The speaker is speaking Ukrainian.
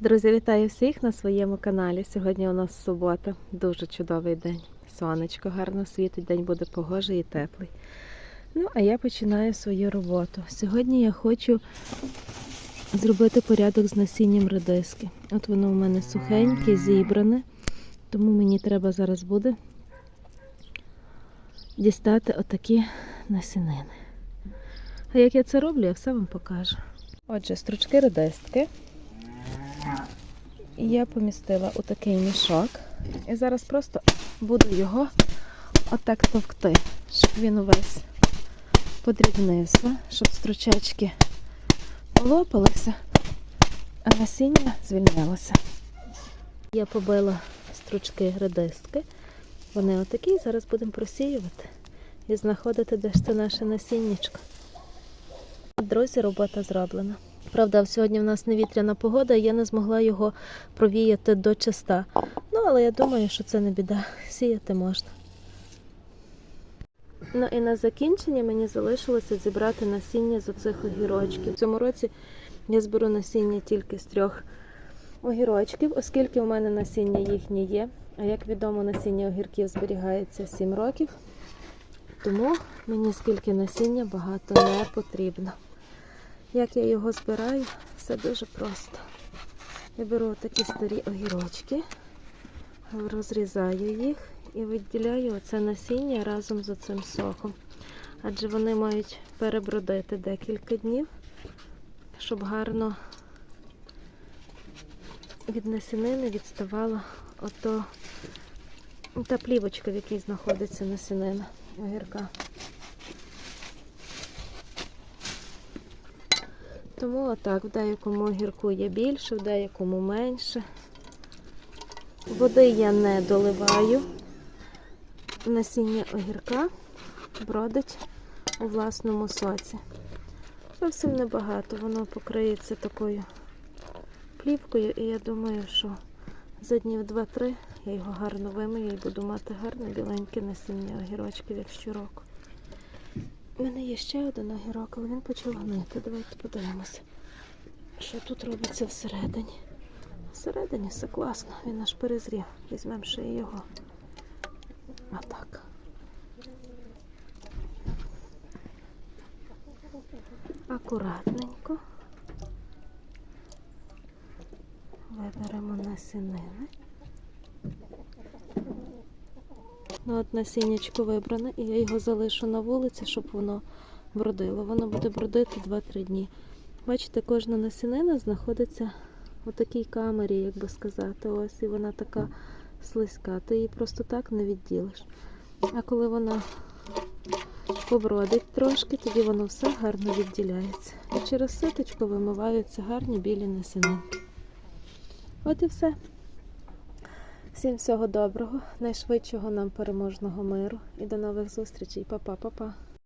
Друзі, вітаю всіх на своєму каналі. Сьогодні у нас субота, дуже чудовий день. Сонечко гарно світить, день буде погожий і теплий. Ну, а я починаю свою роботу. Сьогодні я хочу зробити порядок з насінням редиски. От воно у мене сухеньке, зібране, тому мені треба зараз буде дістати отакі насінини. А як я це роблю, я все вам покажу. Отже, стручки редистки я помістила у такий мішок. І зараз просто буду його отак товкти, щоб він увесь подрібнився, щоб стручечки полопалися, а насіння звільнилося. Я побила стручки градистки. Вони отакі, зараз будемо просіювати і знаходити, де ж це наше насіннячко. Друзі, робота зроблена. Правда, сьогодні в нас невітряна погода, і я не змогла його провіяти до чиста. Ну, але я думаю, що це не біда. Сіяти можна. Ну і на закінчення мені залишилося зібрати насіння з оцих огірочків. В цьому році я зберу насіння тільки з трьох огірочків, оскільки у мене насіння їхнє є. А як відомо, насіння огірків зберігається 7 років. Тому мені скільки насіння багато не потрібно. Як я його збираю, все дуже просто. Я беру такі старі огірочки, розрізаю їх і відділяю оце насіння разом з оцим соком. Адже вони мають перебродити декілька днів, щоб гарно від насінини відставала ото та плівочка, в якій знаходиться насінина огірка. Тому отак, в деякому огірку є більше, в деякому менше. Води я не доливаю. Насіння огірка бродить у власному соці. Зовсім небагато, воно покриється такою плівкою, і я думаю, що за днів 2-3 я його гарно вимию і буду мати гарне біленьке насіння огірочків, як щороку. У мене є ще один огірок, але він почав гнити. Давайте подивимося, що тут робиться всередині. Всередині все класно, він аж перезрів. Візьмемо ще і його. Отак. Акуратненько. Виберемо насінини. Ну, от насіннячко вибране, і я його залишу на вулиці, щоб воно бродило. Воно буде бродити 2-3 дні. Бачите, кожна насінина знаходиться у такій камері, як би сказати. Ось, і вона така слизька. Ти її просто так не відділиш. А коли вона побродить трошки, тоді воно все гарно відділяється. І через ситочку вимиваються гарні білі насінинки. От і все. Всім всього доброго, найшвидшого нам переможного миру і до нових зустрічей. Па-па, па-па.